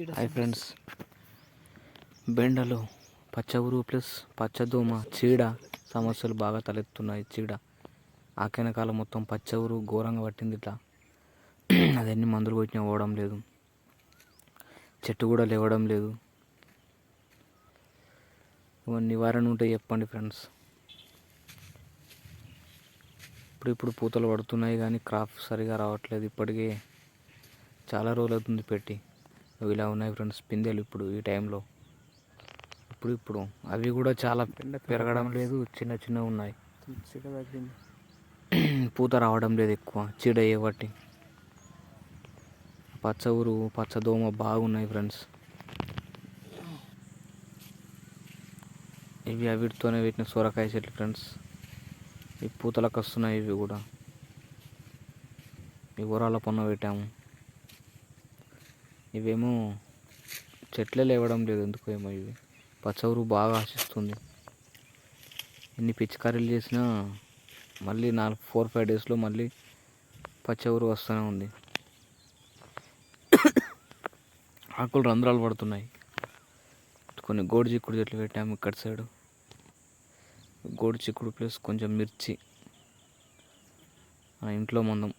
Hi friends బెండలు పచ్చ ఊరు plus పచ్చదోమ చీడ సమస్యలు బాగా తలెత్తున్నాయి చీడ. ఆకైన కాలం మొత్తం పచ్చ ఊరు ఘోరంగా పట్టింది ఇట్లా. అదన్నీ మందులు కొట్టినా పోవడం లేదు. చెట్టు కూడా లేవడం లేదు. నివారణ ఉంటే చెప్పండి ఫ్రెండ్స్ ఇప్పుడు ఇప్పుడు పూతలు పడుతున్నాయి కానీ క్రాప్ సరిగా రావట్లేదు. ఇప్పటికే చాలా రోజులు అవుతుంది పెట్టి. ఇలా ఉన్నాయి ఫ్రెండ్స్ పిందెలు ఇప్పుడు ఈ టైంలో ఇప్పుడు ఇప్పుడు. అవి కూడా చాలా పెరగడం లేదు చిన్న చిన్నగా ఉన్నాయి. పూత రావడం లేదు ఎక్కువ చీడ ఏవట్టి పచ్చ ఊరు పచ్చ దోమ బాగున్నాయి ఫ్రెండ్స్ ఇవి అవిటితోనే పెట్టిన సొరకాయ చెట్లు ఫ్రెండ్స్ ఈ పూతలకు వస్తున్నాయి ఇవి కూడా. ఈ ఊరాల పన్ను పెట్టాము. ఇవేమో చెట్లే లేవడం లేదు ఎందుకో ఏమో ఇవి. పచ్చ ఊరు బాగా ఆశిస్తుంది. ఎన్ని పిచికారీలు చేసినా మళ్ళీ నాలుగు ఫోర్ ఫైవ్ డేస్లో మళ్ళీ పచ్చ ఊరు వస్తూనే ఉంది. ఆకులు రంధ్రాలు పడుతున్నాయి. కొన్ని గోడు చిక్కుడు చెట్లు పెట్టాము ఇక్కడ సైడు. గోడు చిక్కుడు ప్లస్ కొంచెం మిర్చి. ఇంట్లో మందం.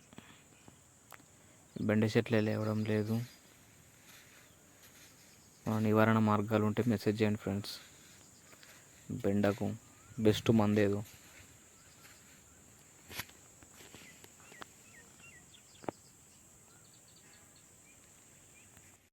బెండ చెట్లే లేవడం లేదు. నివారణ మార్గాలు ఉంటే మెసేజ్ చేయండి ఫ్రెండ్స్ బెండకు బెస్ట్ మందేదో.